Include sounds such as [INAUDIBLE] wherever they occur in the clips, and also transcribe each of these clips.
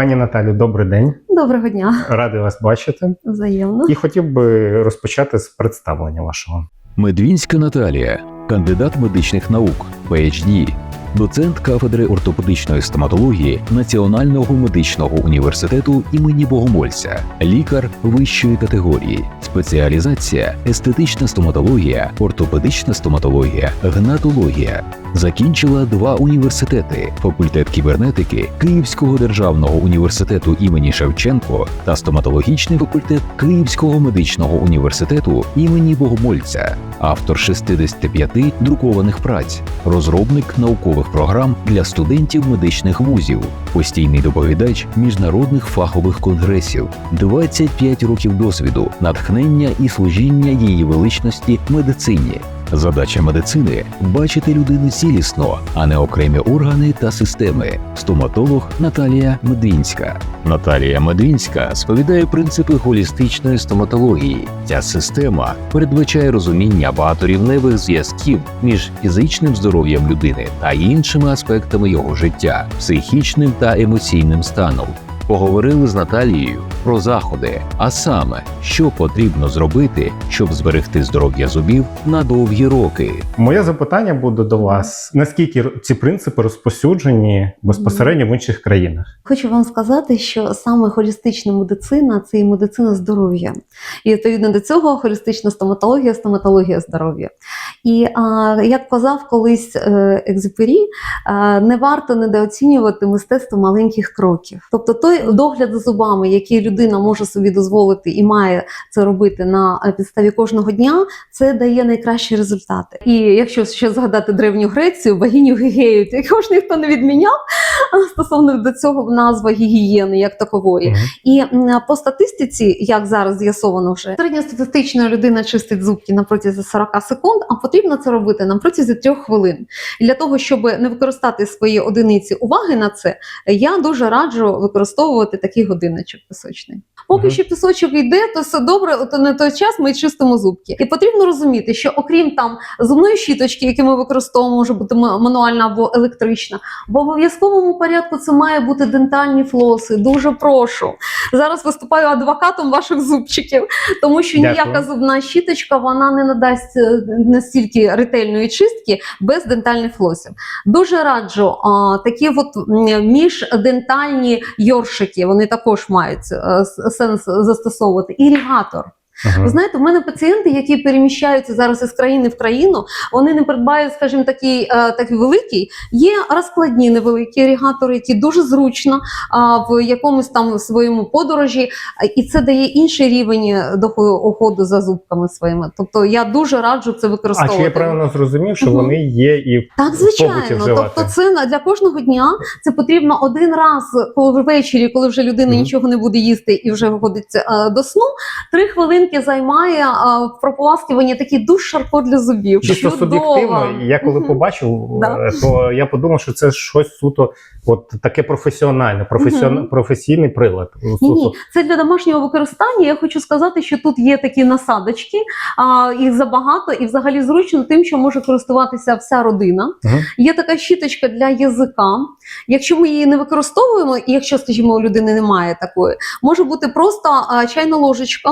Пані Наталю, добрий день. Доброго дня, Радий вас бачити. взаємно. І хотів би розпочати з представлення вашого. Медвінська Наталія, кандидат медичних наук, PhD, доцент кафедри ортопедичної стоматології Національного медичного університету імені Богомольця, лікар вищої категорії, спеціалізація естетична стоматологія, ортопедична стоматологія, гнатологія. Закінчила два університети: факультет кібернетики Київського державного університету імені Шевченко та стоматологічний факультет Київського медичного університету імені Богомольця, автор 65 друкованих праць, розробник наукових програм для студентів медичних вузів, постійний доповідач міжнародних фахових конгресів, 25 років досвіду, натхнення і служіння її величності медицині. Задача медицини бачити людину цілісно, а не окремі органи та системи. Стоматолог Наталія Медвінська. Наталія Медвінська сповідає принципи холістичної стоматології. Ця система передбачає розуміння багаторівневих зв'язків між фізичним здоров'ям людини та іншими аспектами його життя, психічним та емоційним станом. Поговорили з Наталією про заходи, а саме, що потрібно зробити, щоб зберегти здоров'я зубів на довгі роки. Моє запитання буде до вас: наскільки ці принципи розпосюджені безпосередньо в інших країнах? Хочу вам сказати, що саме холістична медицина це і медицина здоров'я. І відповідно до цього холістична стоматологія, стоматологія здоров'я. І а, як казав колись е, Екзюпері, е, не варто недооцінювати мистецтво маленьких кроків. Тобто той догляд за зубами, який людина може собі дозволити і має це робити на е, підставі кожного дня, це дає найкращі результати. І якщо ще згадати древню Грецію, богиню Гігею, якого ж ніхто не відміняв стосовно до цього назва гігієни як такової. Мгм. І по статистиці, як зараз з'ясовано вже, середньостатистична людина чистить зубки на протязі 40 секунд, а потрібно це робити на протязі 3 хвилин. І для того, щоб не використати свої одиниці уваги на це, я дуже раджу використовувати такий годинничок пісочний. Поки Мгм. що пісочок йде, то все добре, то на той час ми чистимо зубки. І потрібно розуміти, що окрім там зубної щіточки, які ми використовуємо, може бути мануальна або електрична, в обов'язковому порядку це має бути дентальні флоси. Дуже прошу. Зараз виступаю адвокатом ваших зубчиків, тому що Дякую. ніяка зубна щіточка вона не надасть е, настільки ретельної чистки без дентальних флосів. Дуже раджу а, такі от міждентальні йоршики. Вони також мають е, с- сенс застосовувати. Ірігатор. Мгм. Ви знаєте, в мене пацієнти, які переміщаються зараз із країни в країну, вони не придбають, скажімо, такий, е, такий великий. Є розкладні невеликі іригатори, які дуже зручно а, в якомусь там своєму подорожі, і це дає інший рівень доходу за зубками своїми. Тобто я дуже раджу це А чи я правильно зрозумів, що вони є і Так, звичайно. Тобто, це для кожного дня це потрібно один раз, коли ввечері, коли вже людина нічого не буде їсти і вже виходить е, до сну. Три хвилинки займає е, прополаскування такий душ шарко для зубів. Чисто Чудово. суб'єктивно, я коли побачив, [LAUGHS] Да. е, то я подумав, що це щось суто, от таке професіональне, професіон... Професійний прилад. Ні, ні, це для домашнього використання. Я хочу сказати, що тут є такі насадочки, а, їх забагато, і взагалі зручно тим, що може користуватися вся родина. Є така щіточка для язика. Якщо ми її не використовуємо, і якщо, скажімо, у людини немає такої, може бути просто а, чайна ложечка.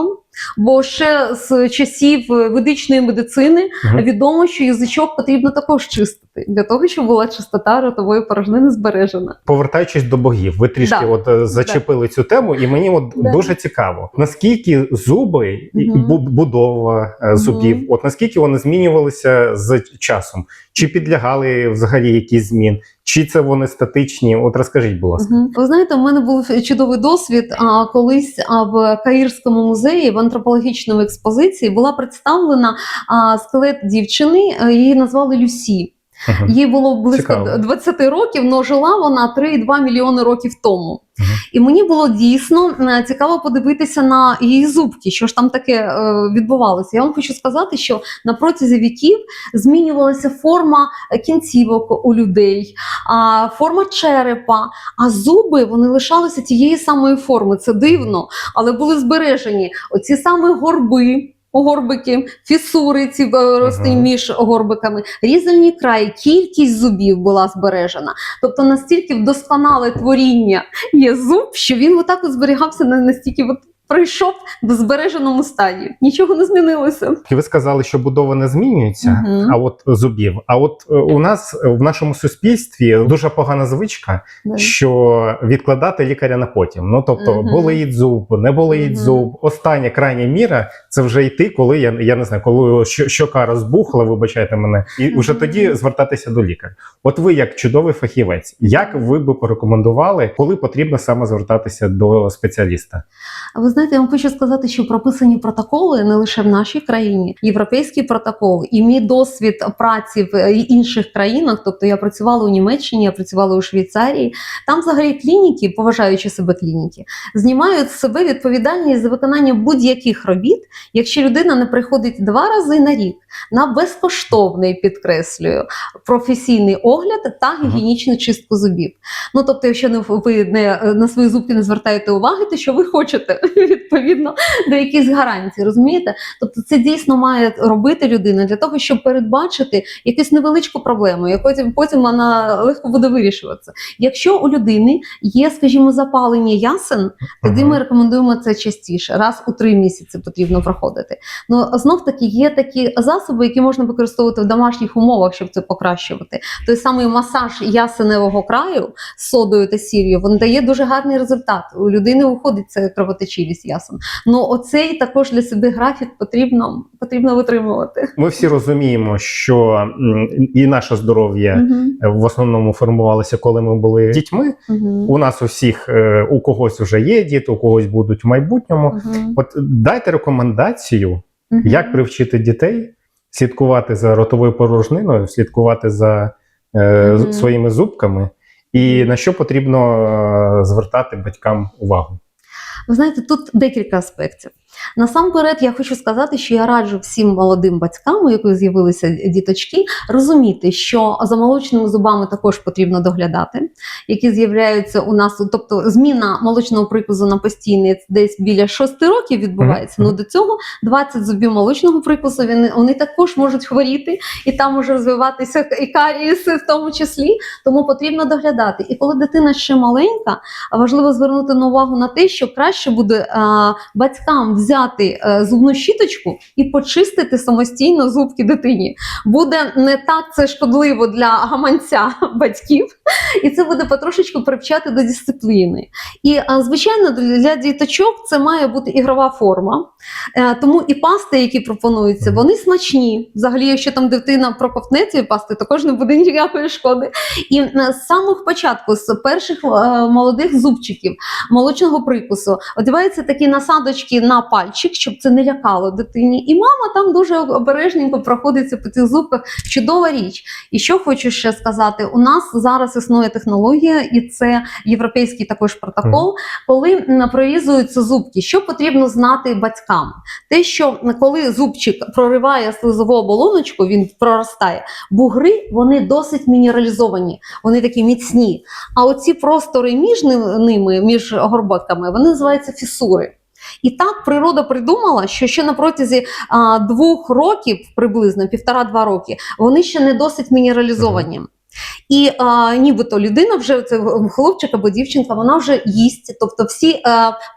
Бо ще з часів е, ведичної медицини відомо, що язичок потрібно також чистити для того, щоб була чистота ротової порожнини збережена. Повертаючись до богів, ви трішки Да. от е, зачепили цю тему, і мені от Да. дуже цікаво, наскільки зуби і Мгм. будова е, зубів, от наскільки вони змінювалися з часом, чи підлягали взагалі якісь змін, чи це вони статичні? От розкажіть, будь ласка. Ви знаєте, у мене був чудовий досвід. А колись в Каїрському музеї в антропологічному експозиції була представлена а, скелет дівчини. Її назвали Люсі. Мгм. Їй було близько Цікаво. 20 років, але жила вона 3,2 мільйони років тому. Мгм. І мені було дійсно е, цікаво подивитися на її зубки, що ж там таке е, відбувалося. Я вам хочу сказати, що на протязі віків змінювалася форма е, кінцівок у людей, а, форма черепа, а зуби вони лишалися тієї самої форми. Це дивно, але були збережені оці саме горби. Горбики, фісури ці е, рости Мгм. між горбиками, різальні краї, кількість зубів була збережена. Тобто настільки вдосконале творіння є зуб, що він отак от зберігався на настільки от прийшов в збереженому стані. Нічого не змінилося. Ви сказали, що будова не змінюється, Мгм. а от зубів. А от е, у нас е, в нашому суспільстві дуже погана звичка, Да. що відкладати лікаря на потім. Ну тобто, Мгм. болить зуб, не болить Мгм. зуб. Остання крайня міра це вже йти, коли я, я не знаю, коли щока розбухла, вибачайте мене, і вже тоді звертатися до лікаря. От ви, як чудовий фахівець, як ви би порекомендували, коли потрібно саме звертатися до спеціаліста? А ви знаєте, я вам хочу сказати, що прописані протоколи не лише в нашій країні, європейський протокол і мій досвід праці в е, інших країнах. Тобто я працювала у Німеччині, я працювала у Швейцарії. Там взагалі клініки, поважаючи себе клініки, знімають з себе відповідальність за виконання будь-яких робіт, якщо людина не приходить два рази на рік на безкоштовний, підкреслюю, професійний огляд та гігієнічну чистку зубів. Ну тобто, якщо не ви не на свої зубки не звертаєте уваги, то що ви хочете відповідно до якихось гарантій, розумієте? Тобто, це дійсно має робити людина для того, щоб передбачити якусь невеличку проблему, яку потім вона легко буде вирішуватися. Якщо у людини є, скажімо, запалення ясен, тоді ми рекомендуємо це частіше, раз у три місяці потрібно проходити. Ну знов таки є такі засоби, які можна використовувати в домашніх умовах, щоб це покращувати. Той самий масаж ясеневого краю з содою та сір'ю, він дає дуже гарний результат. У людини уходить це кровотечивість ясен. Ну оцей також для себе графік потрібно, потрібно витримувати. Ми всі розуміємо, що і наше здоров'я Мгм. в основному формувалося, коли ми були дітьми. Мгм. У нас у всіх е, у когось вже є діти, у когось будуть в майбутньому. Мгм. От дайте рекомендацію, Мгм. як привчити дітей слідкувати за ротовою порожниною, слідкувати за е, Мгм. своїми зубками, і на що потрібно е, звертати батькам увагу. Ви знаєте, тут декілька аспектів. Насамперед, я хочу сказати, що я раджу всім молодим батькам, у яких з'явилися діточки, розуміти, що за молочними зубами також потрібно доглядати, які з'являються у нас. Тобто, зміна молочного прикусу на постійний десь біля 6 років відбувається. Мгм. Ну до цього 20 зубів молочного прикусу вони, вони також можуть хворіти, і там може розвиватися і карієси в тому числі. Тому потрібно доглядати. І коли дитина ще маленька, важливо звернути на увагу на те, що краще буде а, батькам взяти е, зубну щіточку і почистити самостійно зубки дитині. Буде не так це шкодливо для гаманця [LAUGHS] батьків, і це буде потрошечку привчати до дисципліни. І звичайно, для діточок це має бути ігрова форма. Е, Тому і пасти, які пропонуються, вони смачні. Взагалі, якщо там дитина проковтне цієї пасти, також не буде ніякої шкоди. І е, з самого початку, з перших е, молодих зубчиків, молочного прикусу, одягаються такі насадочки на пальчик, щоб це не лякало дитині. І мама там дуже обережненько проходиться по цих зубках. Чудова річ. І що хочу ще сказати: у нас зараз існує технологія, і це європейський також протокол, коли прорізуються зубки. Що потрібно знати батькам? Те, що коли зубчик прориває слизову оболоночку, він проростає. Бугри вони досить мінералізовані, вони такі міцні. А оці простори між ними, між горбатками, вони називаються фісури. І так природа придумала, що ще на протязі а, двох років, приблизно півтора-два роки, вони ще не досить мінералізовані. І а, нібито людина вже це хлопчик або дівчинка, вона вже їсть. Тобто всі е,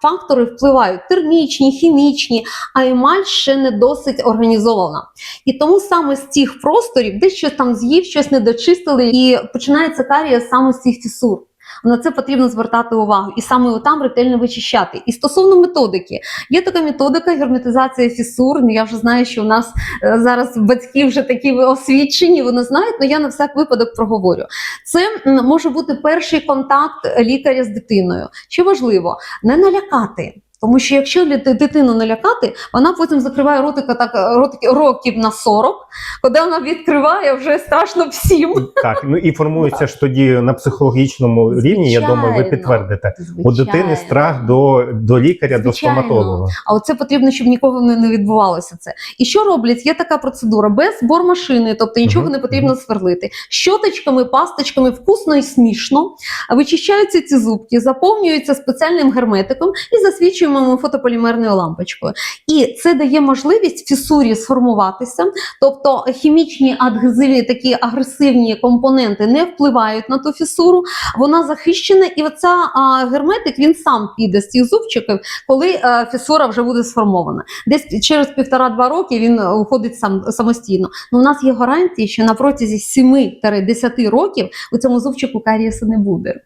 фактори впливають: термічні, хімічні, а емаль ще не досить організована. І тому саме з цих просторів, десь щось там з'їв, щось не дочистили, і починається карія саме з цих фісур. На це потрібно звертати увагу і саме там ретельно вичищати. І стосовно методики, є така методика герметизація фісур. Ну, Я вже знаю, що у нас е, зараз батьки вже такі освічені, вони знають, але я на всяк випадок проговорю. Це може бути перший контакт лікаря з дитиною. Що важливо, не налякати. Тому що якщо дитину не лякати, вона потім закриває ротика так ротики років на 40, коли вона відкриває вже страшно всім. Так, ну і формується ж тоді на психологічному рівні. Я думаю, ви Звичайно. підтвердите. У дитини страх до, до лікаря, до стоматолога. А оце потрібно, щоб нікого не, не відбувалося це. І що роблять? Є така процедура без бормашини, тобто нічого Мгм, не потрібно сверлити. Щоточками, пасточками, вкусно і смішно. Вичищаються ці зубки, заповнюються спеціальним герметиком і засвічуємо ми фотополімерною лампочкою. І це дає можливість фісурі сформуватися, тобто хімічні адгезивні такі агресивні компоненти не впливають на ту фісуру, вона захищена, і оця а, герметик він сам піде з цих зубчиків, коли а, фісура вже буде сформована. Десь через півтора-два роки він е, уходить сам самостійно. Ну, у нас є гарантії, що на протязі 7-10 років у цьому зубчику карієсу не буде.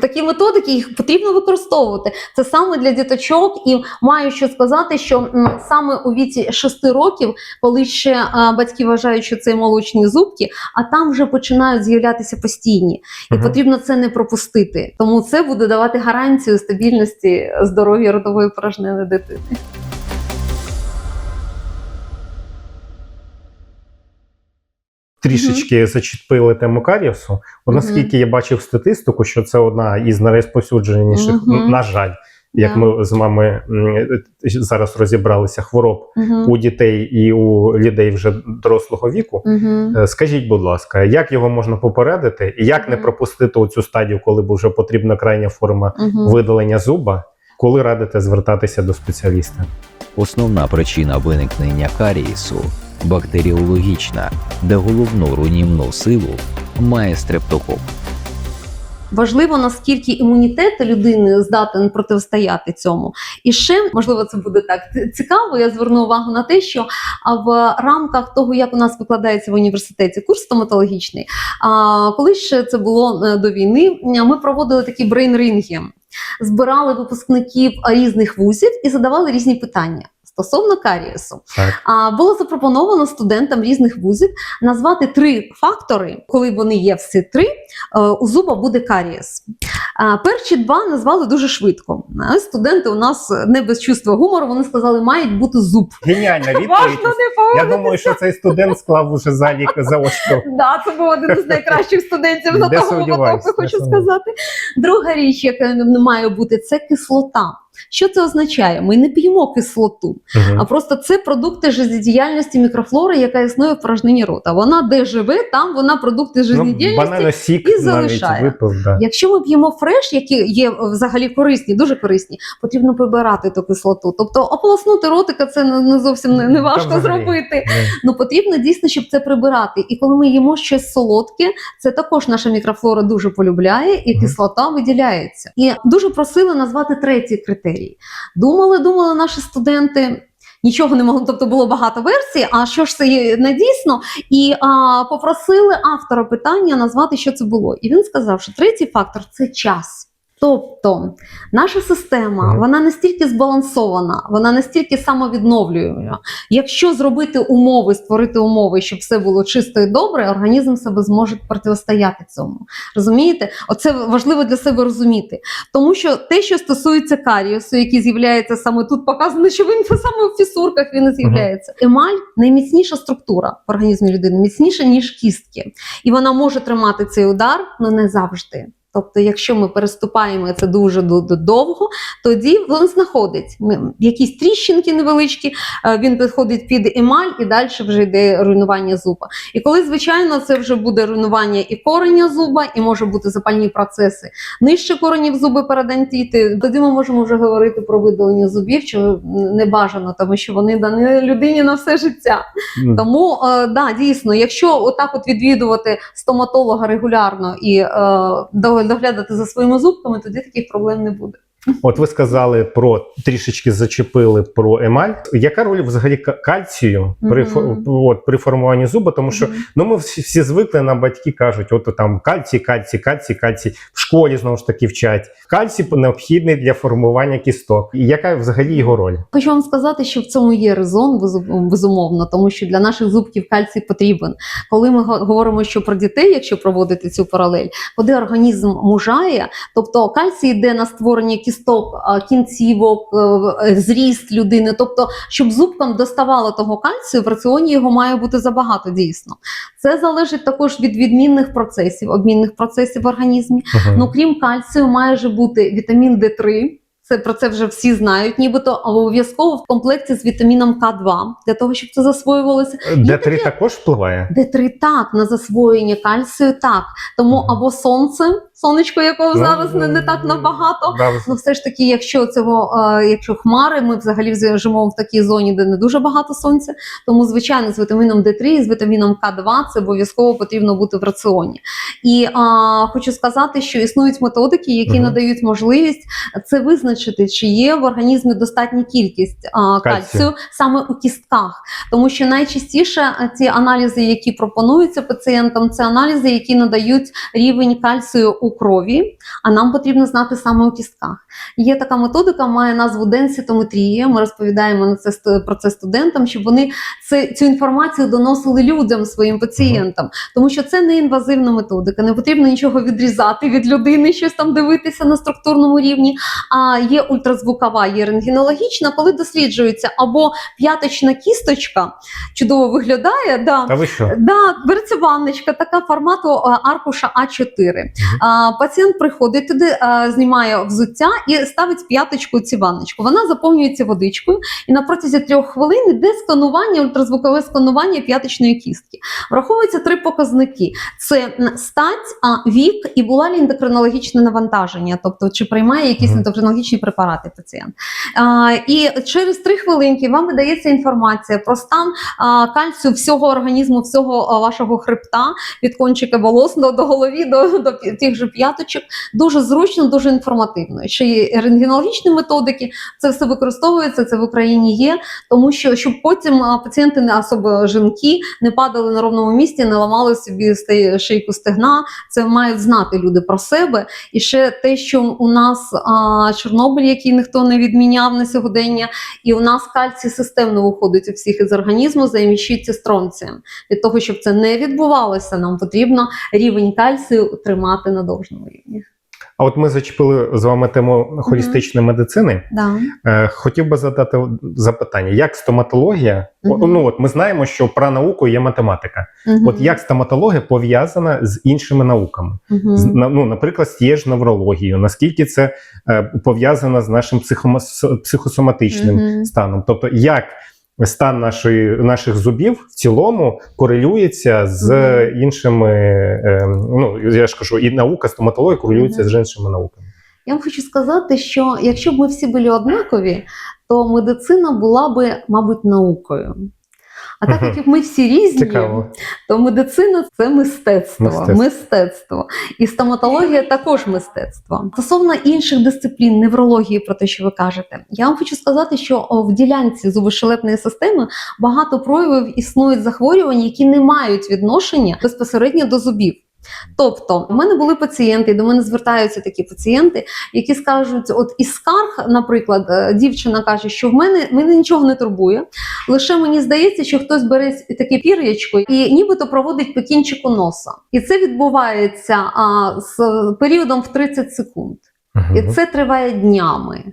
Такі методики їх потрібно використовувати. Це саме для діточок, і маю що сказати, що саме у віці 6 років, коли ще а, батьки вважають, що це молочні зубки, а там вже починають з'являтися постійні, і угу. потрібно це не пропустити. Тому це буде давати гарантію стабільності здоров'я родової порожнини дитини. Трішечки зачепили тему карієсу. От Мгм. наскільки я бачив статистику, що це одна із найрозповсюдженіших, Мгм. на жаль, як Да. ми з вами зараз розібралися, хвороб Угу. у дітей і у людей вже дорослого віку. Угу. Е, Скажіть, будь ласка, як його можна попередити, і як не Мгм. пропустити оцю стадію, коли б вже потрібна крайня форма Угу. видалення зуба? Коли радите звертатися до спеціаліста? Основна причина виникнення карієсу бактеріологічна, де головну руйнівну силу має стрептокок. Важливо, наскільки імунітет людини здатен протистояти цьому. І ще, можливо, це буде так цікаво. Я зверну увагу на те, що в рамках того, як у нас викладається в університеті курс стоматологічний, а, коли ще це було е, до війни, ми проводили такі брейн-ринги. Збирали випускників різних вузів і задавали різні питання. Стосовно карієсу, а було запропоновано студентам різних вузів назвати три фактори, коли вони є всі три, е, у зуба буде карієс. Перші два назвали дуже швидко. Студенти у нас не без чувства гумору. Вони сказали, мають бути зуб. Геніальна Важно відповідь. не Я думаю, що цей студент склав уже залік заочно. Да, це був один із найкращих студентів на тому потоку, хочу сказати. Друга річ, яка не має бути, це кислота. Що це означає? Ми не п'ємо кислоту. Мгм. А просто це продукти життєдіяльності мікрофлори, яка існує в порожнині рота. Вона де живе, там вона продукти Ну, життєдіяльності. банально сік і залишає. випив. Да. Якщо ми п'ємо фреш, які є взагалі корисні, дуже корисні, потрібно прибирати ту кислоту. Тобто ополоснути ротика це не, зовсім не, не важко зробити. Ну, Ну потрібно дійсно, щоб це прибирати. І коли ми їмо щось солодке, це також наша мікрофлора дуже полюбляє, і Мгм. кислота виділяється. І дуже просили назвати третій критерій. Думали, думали наші студенти. Нічого не могло, тобто було багато версій. А що ж це є не дійсно? І а, попросили автора питання назвати, що це було. І він сказав, що третій фактор це час. Тобто наша система вона настільки збалансована, вона настільки самовідновлює. Якщо зробити умови, створити умови, щоб все було чисто і добре, організм себе зможе протистояти цьому. Розумієте? Оце важливо для себе розуміти. Тому що те, що стосується каріусу, який з'являється саме тут, показано, що він саме в фісурках він і з'являється. Емаль найміцніша структура в організмі людини, міцніша ніж кістки, і вона може тримати цей удар, але не завжди. Тобто, якщо ми переступаємо це дуже ду- ду- довго, тоді він знаходить якісь тріщинки невеличкі, е, він підходить під емаль і далі вже йде руйнування зуба. І коли, звичайно, це вже буде руйнування і кореня зуба, і може бути запальні процеси нижче коренів зуби парадонтіти, тоді ми можемо вже говорити про видалення зубів, що не бажано, тому що вони дані людині на все життя. м, Тому е, да, дійсно, якщо отак от відвідувати стоматолога регулярно і е, до- доглядати за своїми зубками, тоді таких проблем не буде. От ви сказали про трішечки зачепили про емаль. Яка роль взагалі кальцію при, Мгм. фо- от, при формуванні зуба? Тому що Мгм. ну ми всі, всі звикли на батьки кажуть, от там кальцій, кальцій, кальцій, кальцій. В школі знову ж таки вчать. Кальцій необхідний для формування кісток. І яка взагалі його роль? Хочу вам сказати, що в цьому є резон, безумовно, тому що для наших зубків кальцій потрібен. Коли ми говоримо, що про дітей, якщо проводити цю паралель, коли організм мужає, тобто кальцій йде на створення кісток, а, кінцівок, е, е, зріст людини. Тобто, щоб зубкам доставало того кальцію, в раціоні його має бути забагато дійсно. Це залежить також від відмінних процесів, обмінних процесів в організмі. Мгм. Ну, крім кальцію, має же бути вітамін Д3. Це про це вже всі знають, нібито обов'язково в комплекті з вітаміном К2, для того, щоб це засвоювалося. Д3 також впливає. Д3 так на засвоєння кальцію, так. Тому або сонце, сонечко, якого зараз не, не так набагато. Ну, все ж таки, якщо цього, е, якщо хмари, ми взагалі живемо в такій зоні, де не дуже багато сонця. Тому, звичайно, з вітаміном D3 і з вітаміном К2 це обов'язково потрібно бути в раціоні. І а, хочу сказати, що існують методики, які Мгм. надають можливість це визначити, чи є в організмі достатня кількість а, Кальцію. кальцію саме у кістках, тому що найчастіше е, ці аналізи, які пропонуються пацієнтам, це аналізи, які надають рівень кальцію у крові, а нам потрібно знати саме у кістках. Є така методика, має назву денситометрія. Ми розповідаємо на це про це студентам, щоб вони це, цю інформацію доносили людям, своїм пацієнтам, тому що це не інвазивна методика. Не потрібно нічого відрізати від людини, щось там дивитися на структурному рівні. А є ультразвукова, є рентгенологічна, коли досліджується або п'яточна кісточка чудово виглядає. Да, Та ви що? Да, береться ванночка, така формату аркуша А4. А, пацієнт приходить туди, знімає взуття і ставить п'яточку цю ванночку. Вона заповнюється водичкою, і на протязі трьох хвилин йде сканування, ультразвукове сканування п'яточної кістки. Враховуються три показники: це стать, а, вік і була ли ендокринологічне навантаження, тобто чи приймає якісь ендокринологічні препарати пацієнт. І через три хвилинки вам видається інформація про стан кальцію всього організму, всього вашого хребта, від кончика волос до, голові, до, до тих же п'яточок. Дуже зручно, дуже інформативно. Ще є рентгенологічні методики, це все використовується, це в Україні є, тому що щоб потім пацієнти, не особливо жінки, не падали на ровному місці, не ламали собі шийку стегна. Це мають знати люди про себе. І ще те, що у нас а, Чорнобиль, який ніхто не відміняв на сьогодення, і у нас кальцій системно виходить у всіх із організму, заміщується стронцієм. Від того, щоб це не відбувалося, нам потрібно рівень кальцію тримати на должному рівні. А от ми зачепили з вами тему холістичної медицини. Да. Е, Хотів би задати запитання: як стоматологія? о, Мгм. Ну от ми знаємо, що про науку є математика. Мгм. От як стоматологія пов'язана з іншими науками? Мгм. З- ну, наприклад, з тією ж неврологією, наскільки це е, пов'язано з нашим психосоматичним Мгм. станом? Тобто, як стан нашої, наших зубів в цілому корелюється з Мгм. іншими, е, ну я ж кажу, і наука, стоматологія корелюється Мгм. з іншими науками. Я вам хочу сказати, що якщо б ми всі були однакові, то медицина була би, мабуть, наукою. А так як ми всі різні, Цікаво. то медицина це мистецтво. Мистецтво. мистецтво. І стоматологія також мистецтво. Стосовно інших дисциплін, неврології, про те, що ви кажете, я вам хочу сказати, що в ділянці зубошелепної системи багато проявів існують захворювань, які не мають відношення безпосередньо до зубів. Тобто, в мене були пацієнти, і до мене звертаються такі пацієнти, які скажуть: от із скарг, наприклад, е, дівчина каже, що в мене мене нічого не турбує. Лише мені здається, що хтось бере таке пір'ячко і нібито проводить по кінчику носа. І це відбувається а, з періодом в 30 секунд. І це триває днями,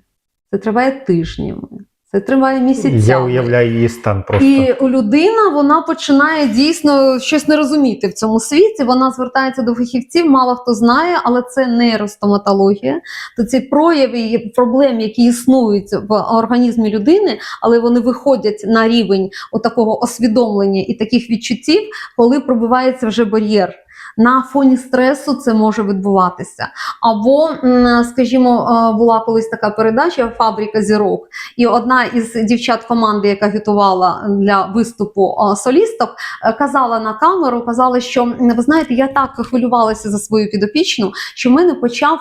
це триває тижнями, це триває місяцями. Я уявляю її стан просто. І людина вона починає дійсно щось не розуміти в цьому світі. Вона звертається до фахівців, мало хто знає, але це нейростоматологія. То ці прояви і проблем, які існують в організмі людини, але вони виходять на рівень такого освідомлення і таких відчуттів, коли пробивається вже бар'єр. На фоні стресу це може відбуватися. Або, скажімо, е, була колись така передача Фабрика зірок, і одна із дівчат команди, яка готувала для виступу е, солісток, е, казала на камеру, казала, що ви знаєте, я так хвилювалася за свою підопічну, що в мене почав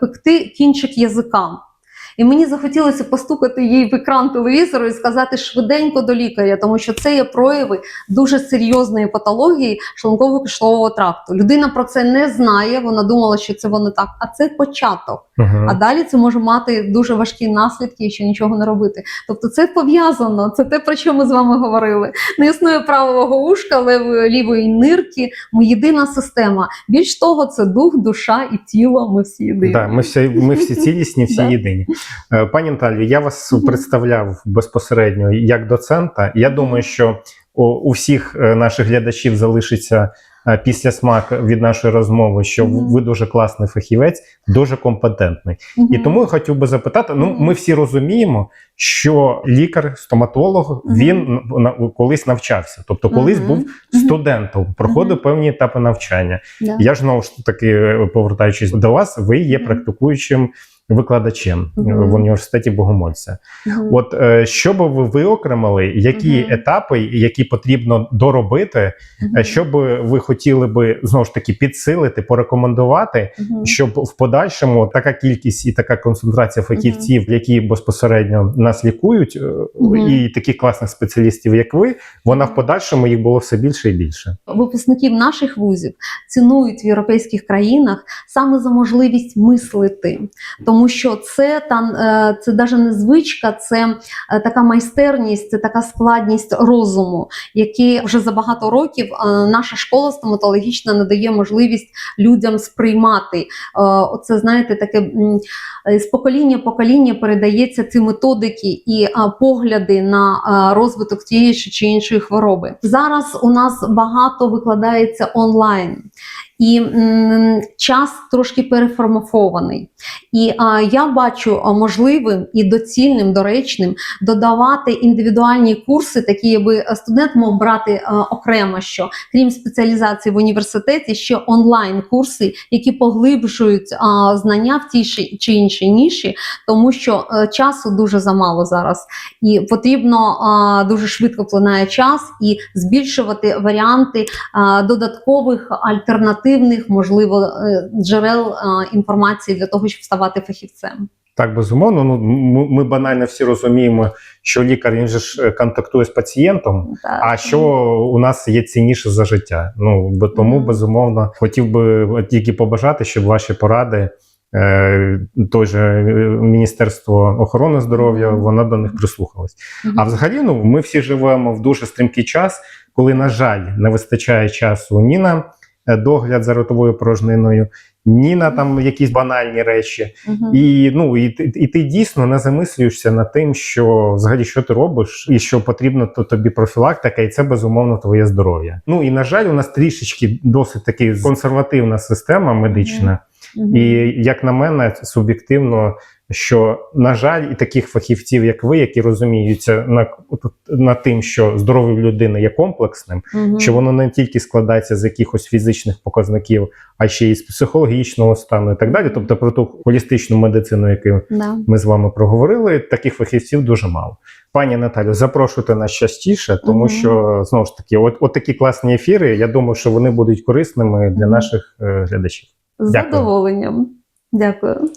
пекти кінчик язика. І мені захотілося постукати їй в екран телевізору і сказати швиденько до лікаря, тому що це є прояви дуже серйозної патології шлунково-кишкового тракту. Людина про це не знає, вона думала, що це воно так, а це початок. Мгм. А далі це може мати дуже важкі наслідки, якщо нічого не робити. Тобто це пов'язано, це те, про що ми з вами говорили. Не існує правого ушка, левої лівої нирки. Ми єдина система. Більш того, це дух, душа і тіло. Ми всі єдині. Да, ми всі, ми всі цілісні, всі [LAUGHS] єдині. Е, Пані Наталію, я вас представляв безпосередньо як доцента. Я думаю, що у, всіх е, наших глядачів залишиться е, після смак від нашої розмови, що ви дуже класний фахівець, дуже компетентний. І тому я хотів би запитати: ну, ми всі розуміємо, що лікар, стоматолог, він колись навчався, тобто колись був студентом, проходив певні етапи навчання. Я ж знову ж таки, повертаючись до вас, ви є практикуючим викладачем Мгм. в університеті Богомольця. Мгм. От е, що би ви виокремили, які Мгм. етапи, які потрібно доробити, е, що би ви хотіли би знову ж таки підсилити, порекомендувати, Мгм. щоб в подальшому така кількість і така концентрація фахівців, які безпосередньо нас лікують, Мгм. і таких класних спеціалістів, як ви, вона в подальшому їх було все більше і більше. випускників наших вузів цінують в європейських країнах саме за можливість мислити, тому що це там е, це навіть не звичка, це е, така майстерність, це така складність розуму, які вже за багато років е, наша школа стоматологічна надає можливість людям сприймати. Оце знаєте, таке з покоління покоління передається ці методики і погляди на розвиток тієї чи іншої хвороби. Зараз у нас багато викладається онлайн. І м, час трошки переформатований. І а, я бачу можливим і доцільним, доречним додавати індивідуальні курси, такі, аби студент мог брати а, окремо, що крім спеціалізації в університеті, ще онлайн-курси, які поглибшують а, знання в тій чи- іншій ніші, тому що е, часу дуже замало зараз, і потрібно а, дуже швидко плинає час і збільшувати варіанти а, додаткових альтернативних, можливо, е, джерел інформації для того, щоб ставати фахівцем. Так, безумовно. Ну ми, банально всі розуміємо, що лікар він же ж е, контактує з пацієнтом. Так. А що у нас є цінніше за життя? Ну бо тому безумовно хотів би тільки побажати, щоб ваші поради. е, Той же е, Міністерство охорони здоров'я, воно до них прислухалось. Мгм. А взагалі, ну ми всі живемо в дуже стрімкий час, коли, на жаль, не вистачає часу ні на е, догляд за ротовою порожниною, ні на там якісь банальні речі. Угу. І ну і, і ти дійсно не замислюєшся над тим, що взагалі що ти робиш, і що потрібно то тобі профілактика, і це безумовно твоє здоров'я. Ну і на жаль, у нас трішечки досить таки консервативна система медична. І як на мене, суб'єктивно, що на жаль, і таких фахівців, як ви, які розуміються на, на тим, що здоров'я людини є комплексним, Мгм. що воно не тільки складається з якихось фізичних показників, а ще й з психологічного стану і так далі. Тобто про ту холістичну медицину, яку Да. ми з вами проговорили, таких фахівців дуже мало. Пані Наталю, запрошуйте нас частіше, тому Мгм. що знову ж таки, от, от такі класні ефіри. Я думаю, що вони будуть корисними для наших е, глядачів. З Дякую. задоволенням. Дякую.